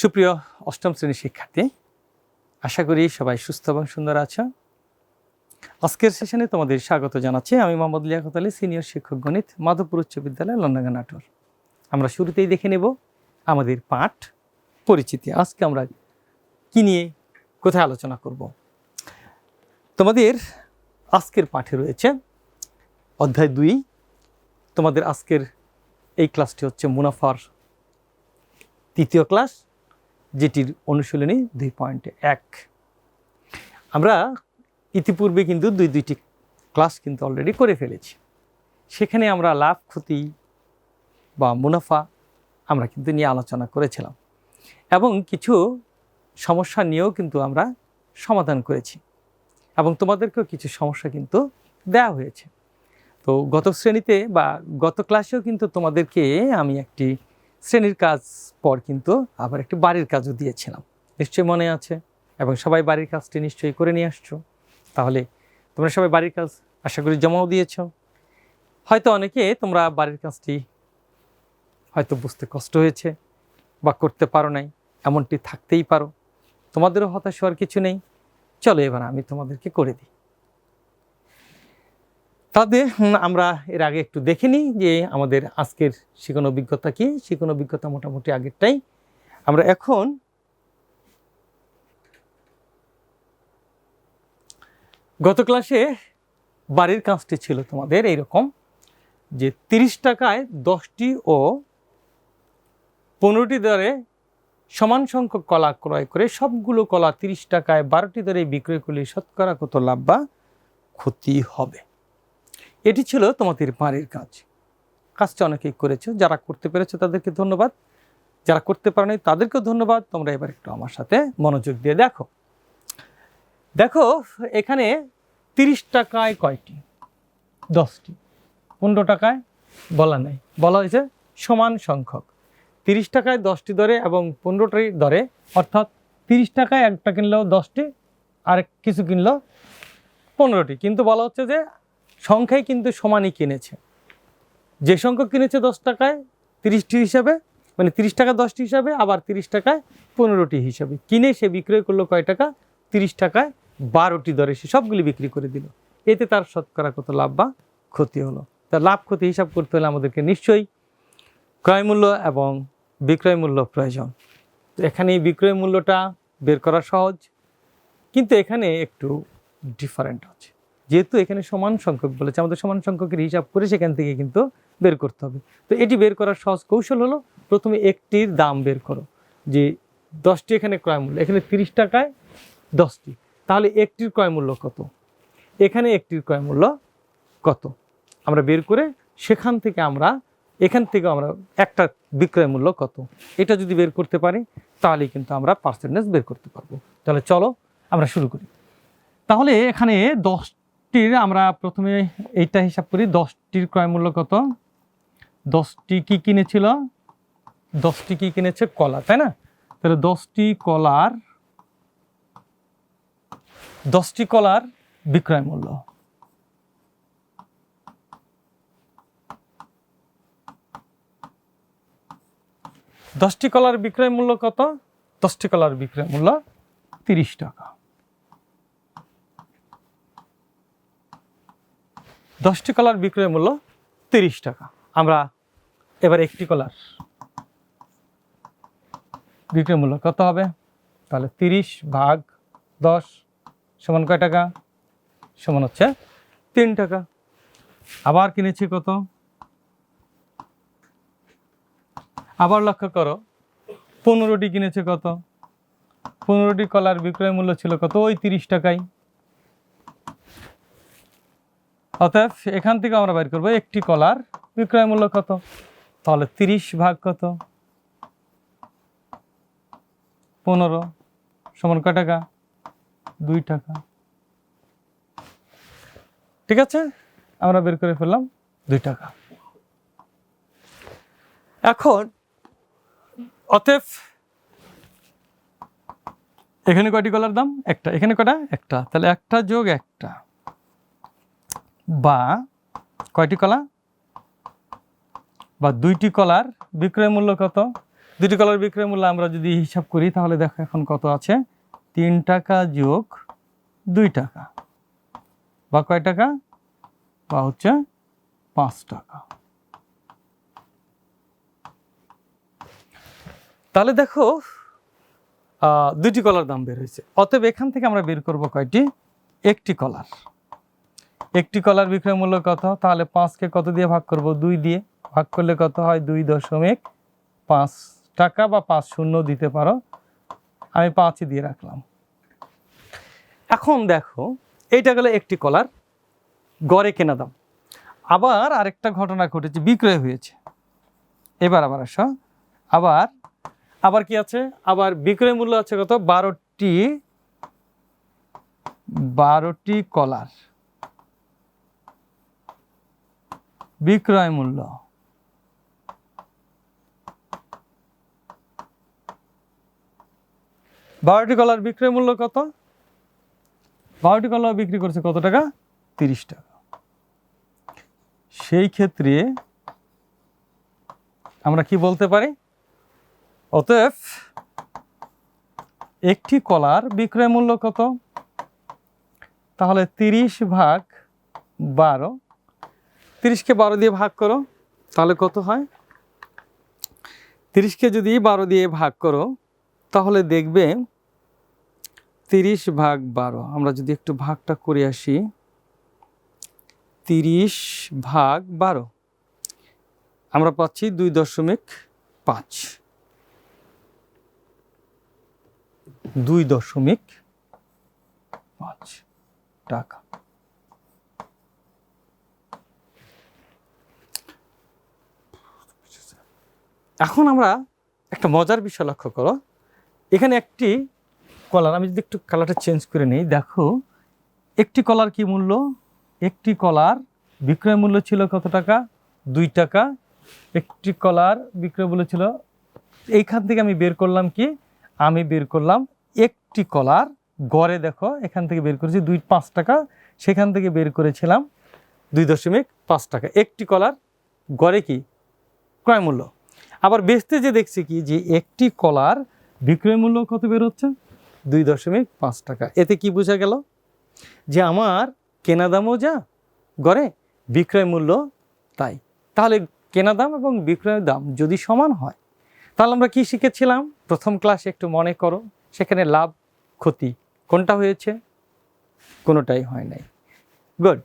সুপ্রিয় অষ্টম শ্রেণির শিক্ষার্থী, আশা করি সবাই সুস্থ এবং সুন্দর আছো। আজকের সেশনে তোমাদের স্বাগত জানাচ্ছি। আমি মোহাম্মদ লিয়াকত আলী, সিনিয়র শিক্ষক গণিত, মাধবপুর উচ্চ বিদ্যালয়, লন্ডাঙ্গা নাটোর। আমরা শুরুতেই দেখে নেব আমাদের পাঠ পরিচিতি। আজকে আমরা কি নিয়ে কোথায় আলোচনা করব? তোমাদের আজকের পাঠে রয়েছে অধ্যায় দুই। তোমাদের আজকের এই ক্লাসটি হচ্ছে মুনাফার তৃতীয় ক্লাস। যেটির অনুশীলনী দুই পয়েন্ট এক। আমরা ইতিপূর্বে কিন্তু দুই দুইটি ক্লাস কিন্তু অলরেডি করে ফেলেছি। সেখানে আমরা লাভ, ক্ষতি বা মুনাফা আমরা কিন্তু নিয়ে আলোচনা করেছিলাম এবং কিছু সমস্যা নিয়েও কিন্তু আমরা সমাধান করেছি এবং তোমাদেরকেও কিছু সমস্যা কিন্তু দেওয়া হয়েছে। তো গত শ্রেণীতে বা গত ক্লাসেও কিন্তু তোমাদেরকে আমি একটি শ্রেণির কাজ পর কিন্তু আবার একটি বাড়ির কাজও দিয়েছিলাম। নিশ্চয়ই মনে আছে? এবং সবাই বাড়ির কাজটি নিশ্চয়ই করে নিয়ে আসছো। তাহলে তোমরা সবাই বাড়ির কাজ আশা করি জমাও দিয়েছ। হয়তো অনেকে তোমরা বাড়ির কাজটি হয়তো বুঝতে কষ্ট হয়েছে বা করতে পারো নাই, এমনটি থাকতেই পারো। তোমাদেরও হতাশ হওয়ার কিছু নেই। চলো এবার আমি তোমাদেরকে করে দিই। হুম, আমরা এর আগে একটু দেখে নিই যে আমাদের আজকের শিখন অভিজ্ঞতা কি। শিখন অভিজ্ঞতা মোটামুটি আগেরটাই। আমরা এখন গত ক্লাসে বাড়ির কাজটি ছিল তোমাদের এইরকম যে তিরিশ টাকায় দশটি ও পনেরোটি দরে সমান সংখ্যক কলা ক্রয় করে সবগুলো কলা তিরিশ টাকায় বারোটি দরে বিক্রয় করলে শতকরা কত লাভ বা ক্ষতি হবে? এটি ছিল তোমাদের বাড়ির কাজ। কাজটা অনেকেই করেছ, যারা করতে পেরেছ তাদেরকে ধন্যবাদ। যারা করতে পারেনি তাদেরকেও ধন্যবাদ। তোমরা এবার একটু আমার সাথে মনোযোগ দিয়ে দেখো। দেখো, এখানে তিরিশ টাকায় কয়টি? দশটি। পনেরো টাকায় বলা নেই। বলা হয়েছে সমান সংখ্যক। তিরিশ টাকায় দশটি দরে এবং পনেরোটি দরে অর্থাৎ তিরিশ টাকায় একটা কিনলেও দশটি, আর কিছু কিনলো পনেরোটি। কিন্তু বলা হচ্ছে যে সংখ্যায় কিন্তু সমানই কিনেছে। যে সংখ্যক কিনেছে দশ টাকায় তিরিশটি হিসাবে মানে তিরিশ টাকা দশটি হিসাবে, আবার তিরিশ টাকায় পনেরোটি হিসাবে। কিনে সে বিক্রয় করল কয় টাকা? তিরিশ টাকায় বারোটি দরে সে সবগুলি বিক্রি করে দিল। এতে তার শতকরা কত লাভ বা ক্ষতি হলো? তার লাভ, ক্ষতি হিসাব করতে হলে আমাদেরকে নিশ্চয়ই ক্রয় মূল্য এবং বিক্রয় মূল্য প্রয়োজন। তো এখানে এই বিক্রয় মূল্যটা বের করা সহজ, কিন্তু এখানে একটু ডিফারেন্ট আছে। যেহেতু এখানে সমান সংখ্যক বলেছে, আমাদের সমান সংখ্যকের হিসাব করে সেখান থেকে কিন্তু বের করতে হবে। তো এটি বের করার সহজ কৌশল হলো, প্রথমে একটির দাম বের করো, যে দশটি এখানে ক্রয় মূল্য, এখানে তিরিশ টাকায় দশটি। তাহলে একটির ক্রয় মূল্য কত? এখানে একটির ক্রয় মূল্য কত? আমরা বের করে সেখান থেকে আমরা, এখান থেকে আমরা একটা বিক্রয় মূল্য কত? এটা যদি বের করতে পারি, তাহলেই কিন্তু আমরা পার্সেন্টেজ বের করতে পারব। তাহলে চলো আমরা শুরু করি। তাহলে এখানে দশটির আমরা প্রথমে এইটা হিসাব করি, দশটির ক্রয় মূল্য কত? দশটি কি কিনেছিল? দশটি কি কিনেছে? কলা, তাই না? তাহলে দশটি কলার দশটি কলার বিক্রয় মূল্য। দশটি কলার বিক্রয় মূল্য কত? দশটি কলার বিক্রয় মূল্য তিরিশ টাকা। দশটি কলার বিক্রয় মূল্য তিরিশ টাকা। আমরা এবার একটি কলার বিক্রয় মূল্য কত হবে? তাহলে তিরিশ ভাগ দশ সমান কয় টাকা? সমান হচ্ছে তিন টাকা। আবার কিনেছি কত? আবার লক্ষ্য করো, পনেরোটি কিনেছে কত? পনেরোটি কলার বিক্রয় মূল্য ছিল কত? ওই তিরিশ টাকাই অতএব এখান থেকে আমরা বের করব। একটি কলার বিক্রয় মূল্য কত? তাহলে তিরিশ ভাগ কত? পনেরো সমান কয় টাকা? দুই টাকা। ঠিক আছে? আমরা বের করে ফেললাম দুই টাকা। এখন অতএব এখানে কয়টি কলার দাম? একটা। এখানে কটা একটা। তাহলে একটা যোগ একটা। বা কয়টি কলা? বা দুইটি কলার বিক্রয় মূল্য কত? দুটি কলার বিক্রয় মূল্য আমরা যদি হিসাব করি, তাহলে দেখো এখন কত আছে? তিন টাকা যোগ দুই টাকা। বা কয় টাকা? বা হচ্ছে পাঁচ টাকা। তাহলে দেখো দুটি কলার দাম বের হয়েছে। অতএব এখান থেকে আমরা বের করব কয়টি? একটি কলার। একটি কলার বিক্রয় মূল্য কত? তাহলে পাঁচকে কত দিয়ে ভাগ করব? দুই দিয়ে। ভাগ করলে কত হয়? দুই দশমিক পাঁচ টাকা বা পাঁচ শূন্য দিতে পারো। আমি পাঁচই দিয়ে রাখলাম। এখন দেখো, এইটা গেল একটি কলার। গড়ে কেনা দাম। আবার আরেকটা ঘটনা ঘটেছে, বিক্রয় হয়েছে। এবার আবার আসো। আবার আবার কি আছে? আবার বিক্রয় মূল্য আছে কত? বারোটি বারোটি কলার। বিক্রয় মূল্য বারোটি কলার বিক্রয় মূল্য কত? বারোটি কলা বিক্রি করছে কত টাকা? তিরিশ টাকা। সেই ক্ষেত্রে আমরা কি বলতে পারি? অতএব একটি কলার বিক্রয় মূল্য কত? তাহলে তিরিশ ভাগ বারো তিরিশকে বারো দিয়ে ভাগ করো, তাহলে কত হয়? তিরিশকে যদি বারো দিয়ে ভাগ করো, তাহলে দেখবে তিরিশ ভাগ বারো, আমরা যদি একটু ভাগটা করে আসি, তিরিশ ভাগ বারো, আমরা পাচ্ছি দুই দশমিক পাঁচ। দুই দশমিক পাঁচ টাকা। এখন আমরা একটা মজার বিষয় লক্ষ্য করো। এখানে একটি কলার আমি যদি একটু কালারটা চেঞ্জ করে নিই, দেখো, একটি কলার কি মূল্য? একটি কলার বিক্রয় মূল্য ছিল কত টাকা? দুই টাকা। একটি কলার বিক্রয় মূল্য ছিল, এইখান থেকে আমি বের করলাম কি? আমি বের করলাম একটি কলার গড়ে দেখো, এখান থেকে বের করেছি দুই, পাঁচ টাকা। সেখান থেকে বের করেছিলাম দুই দশমিক পাঁচ টাকা। একটি কলার গড়ে কি? ক্রয় মূল্য। আবার বেচতে যে দেখছি কি, যে একটি কলার বিক্রয় মূল্য কত বের হচ্ছে? দুই দশমিক পাঁচ টাকা। এতে কি বোঝা গেল? যে আমার কেনা দামও যা, গড়ে বিক্রয় মূল্য তাই। তাহলে কেনা দাম এবং বিক্রয় দাম যদি সমান হয়, তাহলে আমরা কি শিখেছিলাম? প্রথম ক্লাসে একটু মনে করো, সেখানে লাভ, ক্ষতি কোনটা হয়েছে? কোনোটাই হয় নাই। গুড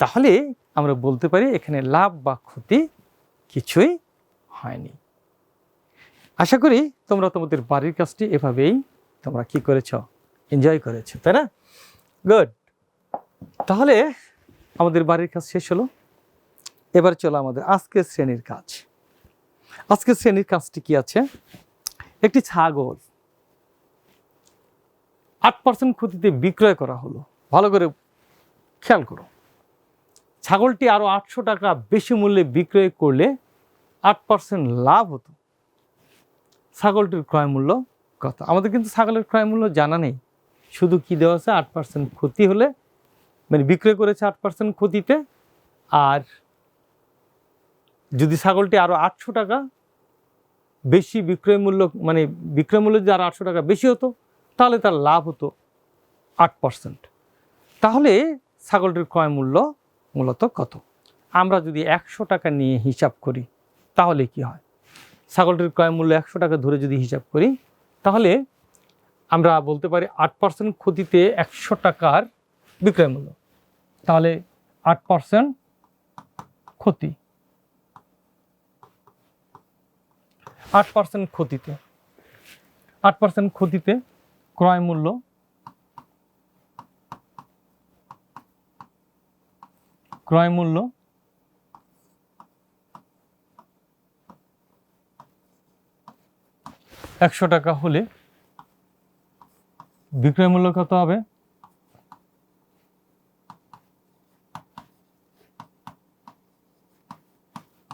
তাহলে আমরা বলতে পারি এখানে লাভ বা ক্ষতি কিছুই হয়নি। আশা করি তোমরা তোমাদের বাড়ির কাজটি এভাবেই তোমরা কি করেছ? এনজয় করেছ, তাই না? গুড তাহলে আমাদের বাড়ির কাজ শেষ হলো। এবার চলো আমাদের আজকের শ্রেণির কাজ। আজকের শ্রেণির কাজটি কি আছে? একটি ছাগল আট পার্সেন্ট ক্ষতিতে বিক্রয় করা হলো। ভালো করে খেয়াল করো। ছাগলটি আরও আটশো টাকা বেশি মূল্যে বিক্রয় করলে আট পার্সেন্ট লাভ হতো। ছাগলটির ক্রয় মূল্য কত? আমাদের কিন্তু ছাগলের ক্রয় মূল্য জানা নেই। শুধু কি দেওয়া আছে? আট পার্সেন্ট ক্ষতি হলে মানে বিক্রয় করেছে আট পার্সেন্ট ক্ষতিতে, আর যদি ছাগলটি আরও আটশো টাকা বেশি বিক্রয় মূল্য মানে বিক্রয় মূল্য যদি আরও আটশো টাকা বেশি হতো, তাহলে তার লাভ হতো আট পার্সেন্ট তাহলে ছাগলটির ক্রয় মূল্য মূলত কত? আমরা যদি একশো টাকা নিয়ে হিসাব করি, তাহলে কি হয়? ছাগলটির ক্রয় মূল্য একশো টাকা ধরে যদি হিসাব করি, তাহলে আমরা বলতে পারি আট পার্সেন্ট ক্ষতিতে একশো টাকার বিক্রয় মূল্য। তাহলে আট পার্সেন্ট ক্ষতি। আট পার্সেন্ট ক্ষতিতে, আট পার্সেন্ট ক্ষতিতে ক্রয় মূল্য ক্রয় মূল্য একশো টাকা হলে বিক্রয় মূল্য কত হবে?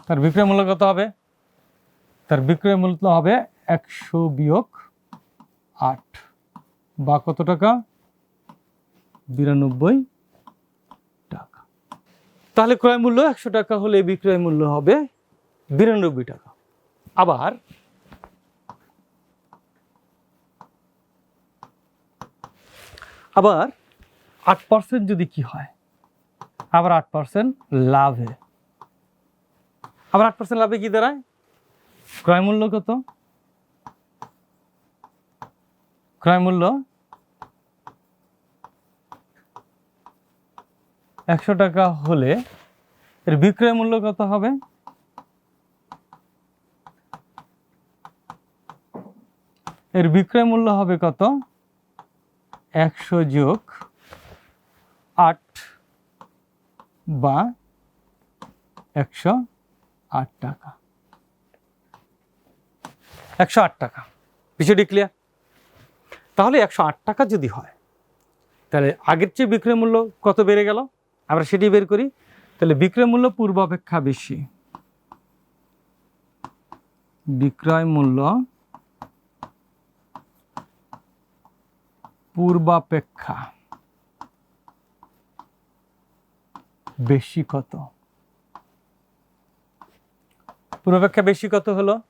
তার বিক্রয় মূল্য কত হবে? তার বিক্রয় মূল্য হবে একশো বিয়োগ আট। বা কত টাকা? বিরানব্বই টাকা। তাহলে ক্রয় মূল্য একশো টাকা হলে বিক্রয় মূল্য হবে বিরানব্বই টাকা। আবার আবার আট পার্সেন্ট যদি কি হয়? আবার আট পার্সেন্ট লাভে। আবার আট পার্সেন্ট লাভে কি দাঁড়ায়? ক্রয় মূল্য কত? ক্রয় মূল্য একশো টাকা হলে এর বিক্রয় মূল্য কত হবে? এর বিক্রয় মূল্য হবে কত? একশো যোগ আট বা একশো আট টাকা। একশো আট টাকা। বিষয়টি ক্লিয়ার তাহলে একশো আট টাকা যদি হয়, তাহলে আগের চেয়ে বিক্রয় মূল্য কত বেড়ে গেল? আমরা সেটি বের করি। তাহলে বিক্রয় মূল্য পূর্বাপেক্ষা বেশি। বিক্রয় মূল্য পূর্বাপেক্ষা। বেশি কত? পূর্বাপেক্ষা বেশি কত হলো?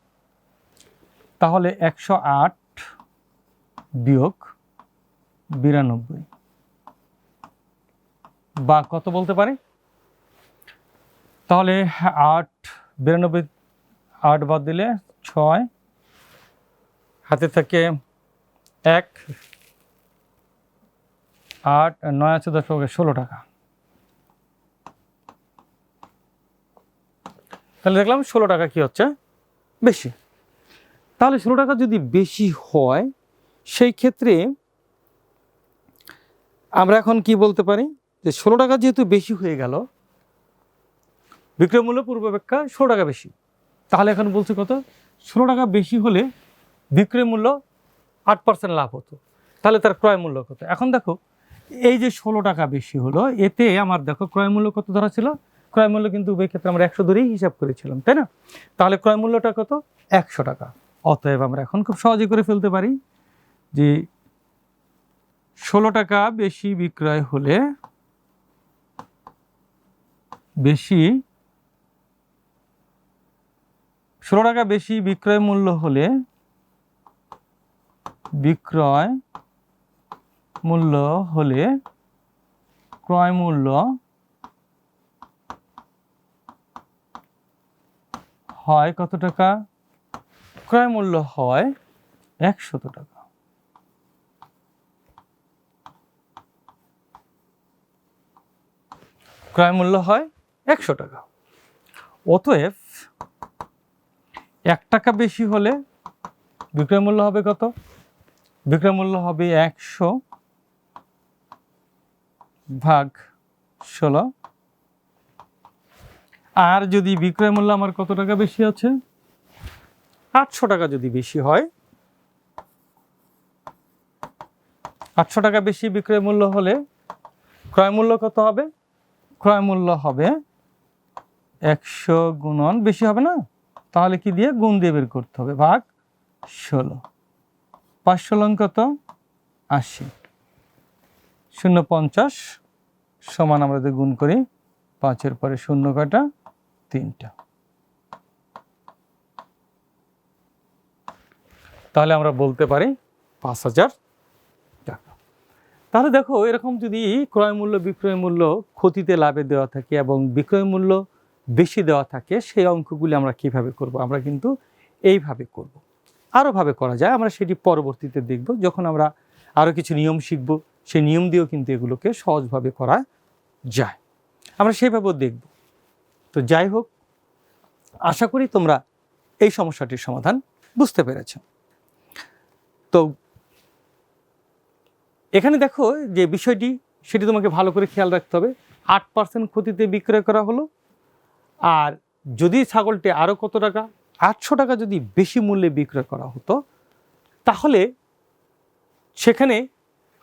তাহলে একশো আট বিয়োগ বিরানব্বই। বা কত বলতে পারি? তাহলে আট, বিরানব্বই, আট বাদ দিলে ছয়। হাতে থাকে এক। আট, নয় আছে পক্ষে ষোলো টাকা। তাহলে দেখলাম ষোলো টাকা কি হচ্ছে? বেশি। তাহলে ষোলো টাকা যদি বেশি হয়, সেই ক্ষেত্রে আমরা এখন কি বলতে পারি? যে ষোলো টাকা যেহেতু বেশি হয়ে গেল, বিক্রয় মূল্য পূর্বাপেক্ষা ষোলো টাকা বেশি। তাহলে এখন বলছে কত? ষোলো টাকা বেশি হলে বিক্রয় মূল্য আট পার্সেন্ট লাভ হতো। তাহলে তার ক্রয় মূল্য কত? এখন দেখো এই যে ষোলো টাকা বেশি হলো, এতে আমার দেখো ক্রয় মূল্য কত ধরা ছিল? ক্রয় মূল্য কিন্তু উভয় ক্ষেত্রে আমরা একশো ধরেই হিসাব করেছিলাম, তাই না? তাহলে ক্রয় মূল্যটা কত? একশো টাকা। অতএব আমরা এখন খুব সহজে করে ফেলতে পারি যে ষোলো টাকা বেশি বিক্রয় হলে বেশি ষোলো টাকা বেশি বিক্রয় মূল্য হলে বিক্রয় মূল্য হলে ক্রয় মূল্য হয় কত টাকা? ক্রয় মূল্য হয় একশত টাকা। ক্রয় মূল্য হয় একশো টাকা। অতএব এক টাকা বেশি হলে বিক্রয় মূল্য হবে কত? বিক্রয় মূল্য হবে একশো ভাগ ষোলো। আর যদি বিক্রয় মূল্য আমার কত টাকা বেশি আছে? আটশো টাকা যদি বেশি হয়, আটশো টাকা বেশি বিক্রয় মূল্য হলে ক্রয় মূল্য কত হবে? ক্রয় মূল্য হবে একশো গুণন, বেশি হবে না? তাহলে কি দিয়ে? গুণ দিয়ে বের করতে হবে, ভাগ ষোলো। পাঁচশো লং কত? আশি। শূন্য পঞ্চাশ সমান আমরা যদি গুণ করি, পাঁচের পরে শূন্য কাটা তিনটা। তাহলে আমরা বলতে পারি পাঁচ হাজার টাকা। তাহলে দেখো, এরকম যদি ক্রয় মূল্য, বিক্রয় মূল্য ক্ষতিতে লাভে দেওয়া থাকে এবং বিক্রয় মূল্য বেশি দেওয়া থাকে, সেই অঙ্কগুলি আমরা কীভাবে করব? আমরা কিন্তু এইভাবে করব। আরও ভাবে করা যায়, আমরা সেটি পরবর্তীতে দেখব। যখন আমরা আরও কিছু নিয়ম শিখব সেই নিয়ম দিয়েও কিন্তু এগুলোকে সহজভাবে করা যায়। আমরা সেইভাবেও দেখব। তো যাই হোক, আশা করি তোমরা এই সমস্যাটির সমাধান বুঝতে পেরেছ। তো এখানে দেখো যে বিষয়টি, সেটি তোমাকে ভালো করে খেয়াল রাখতে হবে। আট পার্সেন্ট ক্ষতিতে বিক্রয় করা হলো, আর যদি ছাগলটি আরও কত টাকা, আটশো টাকা যদি বেশি মূল্যে বিক্রয় করা হতো, তাহলে সেখানে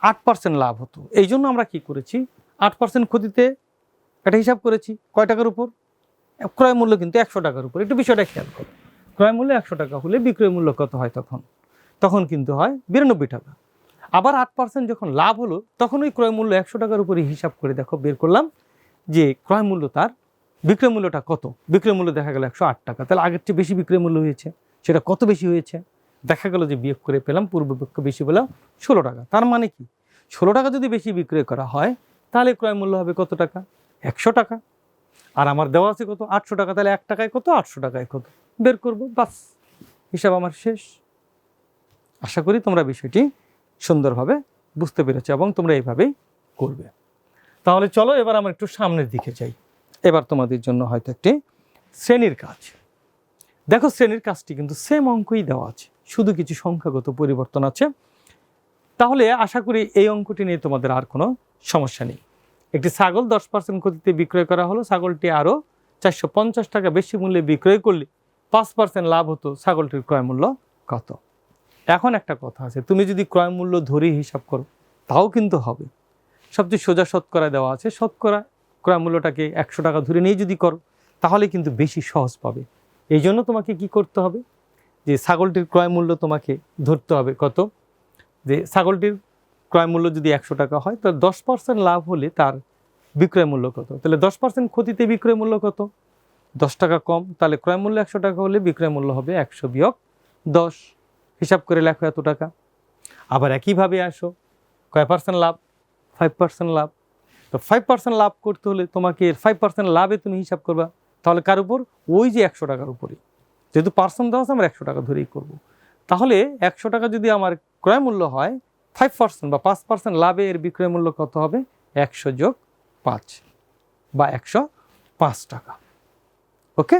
আট পার্সেন্ট লাভ হতো। এই জন্য আমরা কি করেছি? আট পার্সেন্ট ক্ষতিতে একটা হিসাব করেছি, কয় টাকার উপর? ক্রয় মূল্য কিন্তু একশো টাকার উপর। একটু বিষয়টা খেয়াল করো। ক্রয় মূল্য একশো টাকা হলে বিক্রয় মূল্য কত হয় তখন? তখন কিন্তু হয় বিরানব্বই টাকা। আবার আট পার্সেন্ট যখন লাভ হলো, তখন ওই ক্রয় মূল্য একশো টাকার উপরে হিসাব করে দেখো, বের করলাম যে ক্রয় মূল্য তার বিক্রয় মূল্যটা কত? বিক্রয় মূল্য দেখা গেল একশো আট টাকা। তাহলে আগের চেয়ে বেশি বিক্রয় মূল্য হয়েছে। সেটা কত বেশি হয়েছে? দেখা গেল যে বিয়োগ করে পেলাম, পূর্বপক্ষ বেশি পেলাম ষোলো টাকা। তার মানে কি? ষোলো টাকা যদি বেশি বিক্রয় করা হয়, তাহলে ক্রয় মূল্য হবে কত টাকা? একশো টাকা। আর আমার দেওয়া আছে কত? আটশো টাকা। তাহলে এক টাকায় কত? আটশো টাকায় কত? বের করব, বাস। হিসাব আমার শেষ। আশা করি তোমরা বিষয়টি সুন্দরভাবে বুঝতে পেরেছ এবং তোমরা এইভাবেই করবে। তাহলে চলো, এবার আমরা একটু সামনের দিকে যাই। এবার তোমাদের জন্য হয়তো একটি শ্রেণির কাজ। দেখো শ্রেণির কাজটি কিন্তু সেম অঙ্কই দেওয়া আছে। শুধু কিছু সংখ্যাগত পরিবর্তন আছে। তাহলে আশা করি এই অঙ্কটি নিয়ে তোমাদের আর কোনো সমস্যা নেই। একটি ছাগল দশ পার্সেন্ট ক্ষতিতে বিক্রয় করা হলো, ছাগলটি আরও চারশো পঞ্চাশ টাকা বেশি মূল্যে বিক্রয় করলে পাঁচ পার্সেন্ট লাভ হতো, ছাগলটির ক্রয় মূল্য কত? এখন একটা কথা আছে, তুমি যদি ক্রয় মূল্য ধরেই হিসাব করো, তাও কিন্তু হবে। সবচেয়ে সোজা শতকরা দেওয়া আছে, শতকরা ক্রয় মূল্যটাকে একশো টাকা ধরে নিয়ে যদি করো, তাহলে কিন্তু বেশি সহজ পাবে। এই জন্য তোমাকে কি করতে হবে? যে ছাগলটির ক্রয় মূল্য তোমাকে ধরতে হবে কত? যে ছাগলটির ক্রয় মূল্য যদি একশো টাকা হয় তাহলে দশ পার্সেন্ট লাভ হলে তার বিক্রয় মূল্য কত? তাহলে দশ পার্সেন্ট ক্ষতিতে বিক্রয় মূল্য কত? দশ টাকা কম, তাহলে ক্রয় মূল্য একশো টাকা হলে বিক্রয় মূল্য হবে একশো বিয়োগ দশ। হিসাব করে লেখো এত টাকা। আবার একইভাবে আসো, কয় পার্সেন্ট লাভ? ফাইভ পার্সেন্ট লাভ। তো ফাইভ পার্সেন্ট লাভ করতে হলে তোমাকে ফাইভ পার্সেন্ট লাভে তুমি হিসাব করবা। তাহলে কার উপর? ওই যে একশো টাকার উপরে যেহেতু পার্সেন্ট দেওয়া আছে, আমরা একশো টাকা ধরেই করব। তাহলে একশো টাকা যদি আমার ক্রয় মূল্য হয় ফাইভ পার্সেন্ট বা পাঁচ পার্সেন্ট লাভে এর বিক্রয় মূল্য কত হবে? একশো যোগ পাঁচ বা একশো পাঁচ টাকা। ওকে?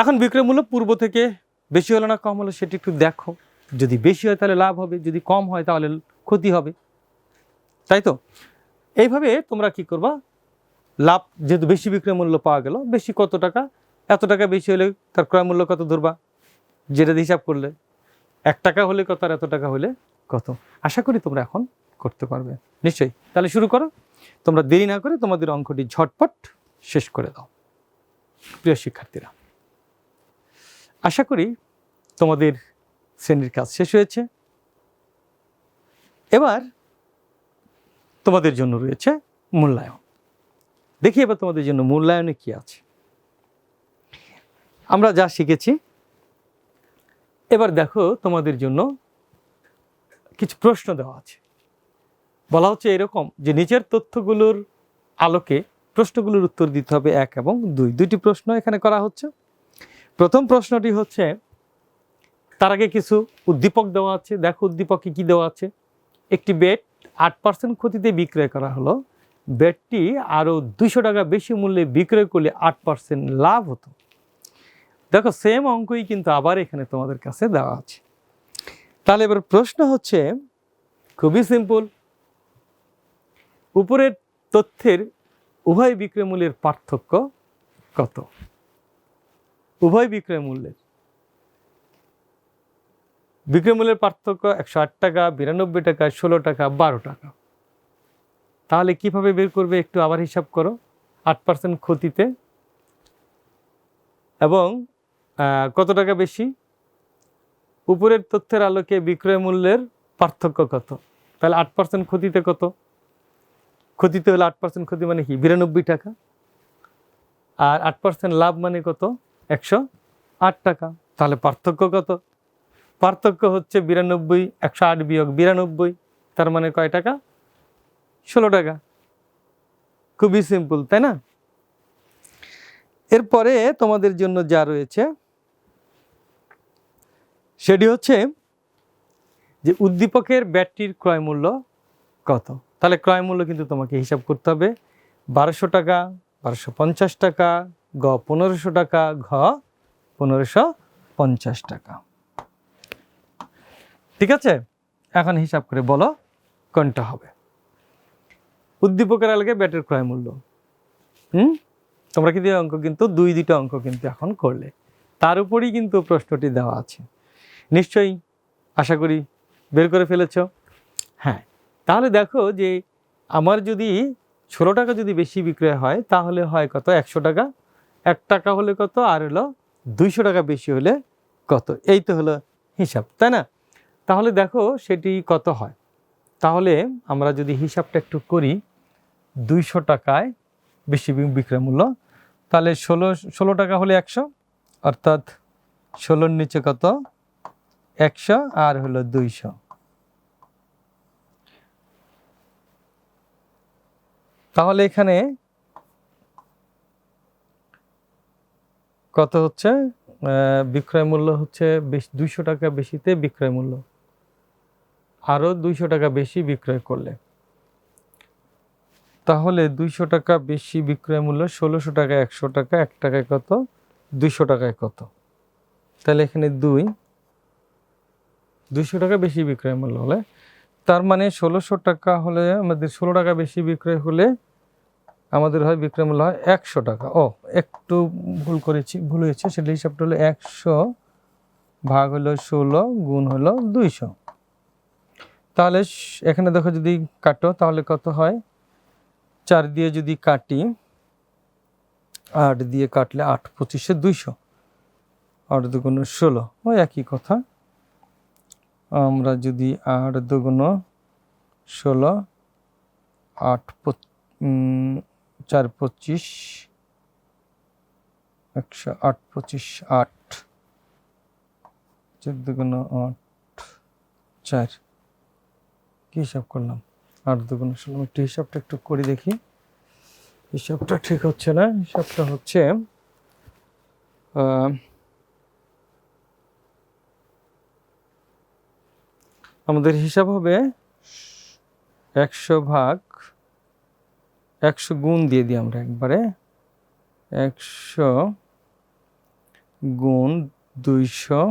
এখন বিক্রয় মূল্য পূর্ব থেকে বেশি হলো না, কম হলো সেটি একটু দেখো। যদি বেশি হয় তাহলে লাভ হবে, যদি কম হয় তাহলে ক্ষতি হবে। তাই তো? এইভাবে তোমরা কি করবা? লাভ যেহেতু বেশি বিক্রয় মূল্য পাওয়া গেল, বেশি কত টাকা? এত টাকা বেশি হলে তার ক্রয় মূল্য কত ধরবা? যেটা হিসাব করলে এক টাকা হলে কত আর এত টাকা হলে কত? আশা করি তোমরা এখন করতে পারবে। নিশ্চয়ই। তাহলে শুরু করো। তোমরা দেরি না করে তোমাদের অঙ্কটি ঝটপট শেষ করে দাও। প্রিয় শিক্ষার্থীরা, আশা করি তোমাদের শ্রেণির কাজ শেষ হয়েছে। এবার তোমাদের জন্য রয়েছে মূল্যায়ন। দেখি এবার তোমাদের জন্য মূল্যায়নে কি আছে। আমরা যা শিখেছি, এবার দেখো তোমাদের জন্য কিছু প্রশ্ন দেওয়া আছে। বলা হচ্ছে এরকম যে নিচের তথ্যগুলোর আলোকে প্রশ্নগুলোর উত্তর দিতে হবে এক এবং দুই। দুইটি প্রশ্ন এখানে করা হচ্ছে। প্রথম প্রশ্নটি হচ্ছে, তার আগে কিছু উদ্দীপক দেওয়া আছে। দেখো উদ্দীপকে কি দেওয়া আছে? একটি বেড আট পার্সেন্ট ক্ষতিতে বিক্রয় করা হলো। বেডটি আরও দুইশো টাকা বেশি মূল্যে বিক্রয় করলে আট পার্সেন্ট লাভ হতো। দেখো সেম অঙ্কই কিন্তু আবার এখানে তোমাদের কাছে দেওয়া আছে। তাহলে এবার প্রশ্ন হচ্ছে, খুবই সিম্পল উপরের তথ্যের উভয় বিক্রয় মূল্যের পার্থক্য কত? উভয় বিক্রয় মূল্যের। বিক্রয় মূল্যের পার্থক্য একশো আট টাকা, বিরানব্বই টাকা, ষোলো টাকা, বারো টাকা। তাহলে কীভাবে বের করবে একটু আবার হিসাব করো? আট পার্সেন্ট ক্ষতিতে। এবং কত টাকা বেশি? উপরের তথ্যের আলোকে বিক্রয় মূল্যের পার্থক্য কত? তাহলে আট পার্সেন্ট ক্ষতিতে কত? ক্ষতিতে হলে আট পার্সেন্ট ক্ষতি মানে কি? বিরানব্বই টাকা। আর আট পার্সেন্ট লাভ মানে কত? একশো আট টাকা। তাহলে পার্থক্য কত? পার্থক্য হচ্ছে বিরানব্বই, একশো আট বিয়োগ বিরানব্বই। তার মানে কয় টাকা? ষোলো টাকা। খুবই সিম্পল তাই না? এরপরে তোমাদের জন্য যা রয়েছে, সেটি হচ্ছে যে উদ্দীপকের ব্যাটটির ক্রয় মূল্য কত? তাহলে ক্রয় মূল্য কিন্তু তোমাকে হিসাব করতে হবে। বারোশো টাকা, বারোশো পঞ্চাশ টাকা গ পনেরোশো টাকা, ঘ পনেরোশো পঞ্চাশ টাকা। ঠিক আছে? এখন হিসাব করে বলো কোনটা হবে। উদ্দীপকের আলগে ব্যাটের ক্রয় মূল্য। হুম? তোমরা কিন্তু অঙ্ক কিন্তু দুই দুটো অঙ্ক কিন্তু এখন করলে। তার উপরেই কিন্তু প্রশ্নটি দেওয়া আছে। নিশ্চয়ই আশা করি বের করে ফেলেছ? হ্যাঁ। তাহলে দেখো যে আমার যদি ষোলো টাকা যদি বেশি বিক্রয় হয়, তাহলে হয় কত? একশো টাকা। এক টাকা হলে কত? আর হলো দুইশো টাকা বেশি হলে কত? এই তো হলো হিসাব, তাই না? তাহলে দেখো সেটি কত হয়? তাহলে আমরা যদি হিসাবটা একটু করি দুইশো টাকায় বেশি বিক্রয় মূল্য। তাহলে ষোলো ষোলো টাকা হলে একশো, অর্থাৎ ষোলোর নিচে কত? একশো আর হলো দুইশো। তাহলে এখানে কত হচ্ছে? বিক্রয় মূল্য হচ্ছে বেশ দুইশো টাকা বেশিতে বিক্রয় মূল্য। আরও দুইশো টাকা বেশি বিক্রয় করলে। তাহলে দুইশো টাকা বেশি বিক্রয় মূল্য ষোলোশো টাকা, একশো টাকা, এক টাকায় কত? দুইশো টাকায় কত? তাহলে এখানে দুই। দুইশো টাকা বেশি বিক্রয় মূল্য হলে। তার মানে ষোলোশো টাকা হলে আমাদের ষোলো টাকা বেশি বিক্রয় হলে আমাদের হয় বিক্রয় মূল্য হয় একশো টাকা। ও, একটু ভুল করেছি, ভুল হয়েছে, সেটা হিসাবটা হলো একশো ভাগ হলো ষোলো গুণ হলো দুইশো। তাহলে এখানে দেখো যদি কাটো, তাহলে কত হয়? চার দিয়ে যদি কাটি, আট দিয়ে কাটলে আট পঁচিশে দুইশো। আট দুগুণ ষোলো ওই একই কথা। আমরা যদি আট দুগুণ ষোলো, আট চার পঁচিশ, একশো আট পঁচিশ আট, চার দুগুণ আট, চার। কি হিসাব করলাম? আট দুগুণ ষোলো। একটু হিসাবটা একটু করে দেখি। হিসাবটা ঠিক হচ্ছে না। হিসাবটা হচ্ছে আমাদের হিসাব হবে একশো ভাগ, একশো গুণ দিয়ে দিই আমরা একবারে। একশো গুণ দুইশো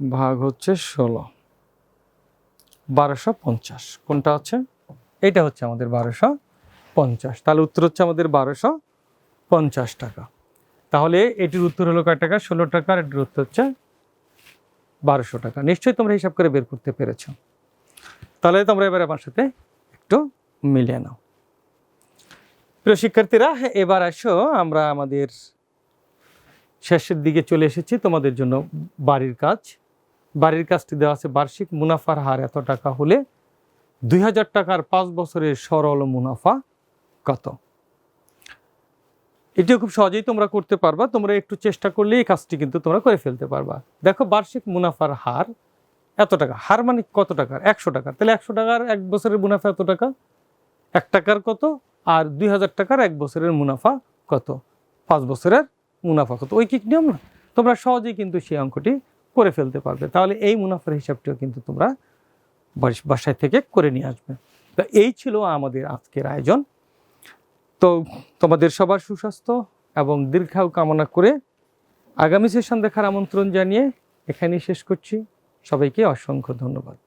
ভাগ হচ্ছে ষোলো। বারোশো পঞ্চাশ। কোনটা হচ্ছে? এটা হচ্ছে আমাদের বারোশো পঞ্চাশ। তাহলে উত্তর হচ্ছে আমাদের বারোশো পঞ্চাশ টাকা। তাহলে এটির উত্তর হলো কয় টাকা? ষোলো টাকা। আর এটির উত্তর হচ্ছে বারোশো টাকা। নিশ্চয়ই তোমরা হিসাব করে বের করতে পেরেছ। তাহলে তোমরা এবার আমার সাথে একটু মিলিয়ে নাও। প্রিয় শিক্ষার্থীরা, এবার আসো। আমরা আমাদের শেষের দিকে চলে এসেছি। তোমাদের জন্য বাড়ির কাজ বাড়ির কাজটি দেওয়া আছে বার্ষিক মুনাফার হার এত টাকা হলে দুই হাজার টাকার পাঁচ বছরের সরল মুনাফা কত? এটিও খুব সহজেই তোমরা করতে পারবা। তোমরা একটু চেষ্টা করলে এই কাজটি কিন্তু তোমরা করে ফেলতে পারবা। দেখো, বার্ষিক মুনাফার হার এত টাকা। হার মানে কত টাকার? একশো টাকা তাহলে একশো টাকার এক বছরের মুনাফা এত টাকা? এক টাকার কত? আর দুই হাজার টাকার এক বছরের মুনাফা কত? পাঁচ বছরের মুনাফা কত? ঐকিক নিয়ম না? তোমরা সহজেই কিন্তু সেই অঙ্কটি করে ফেলতে পারবে। তাহলে এই মুনাফার হিসাবটিও কিন্তু তোমরা বাস- বাসায় থেকে করে নিয়ে আসবে। তো এই ছিল আমাদের আজকের আয়োজন। তো তোমাদের সবার সুস্বাস্থ্য এবং দীর্ঘায়ু কামনা করে আগামী সেশন দেখার আমন্ত্রণ জানিয়ে এখানেই শেষ করছি। সবাইকে অসংখ্য ধন্যবাদ।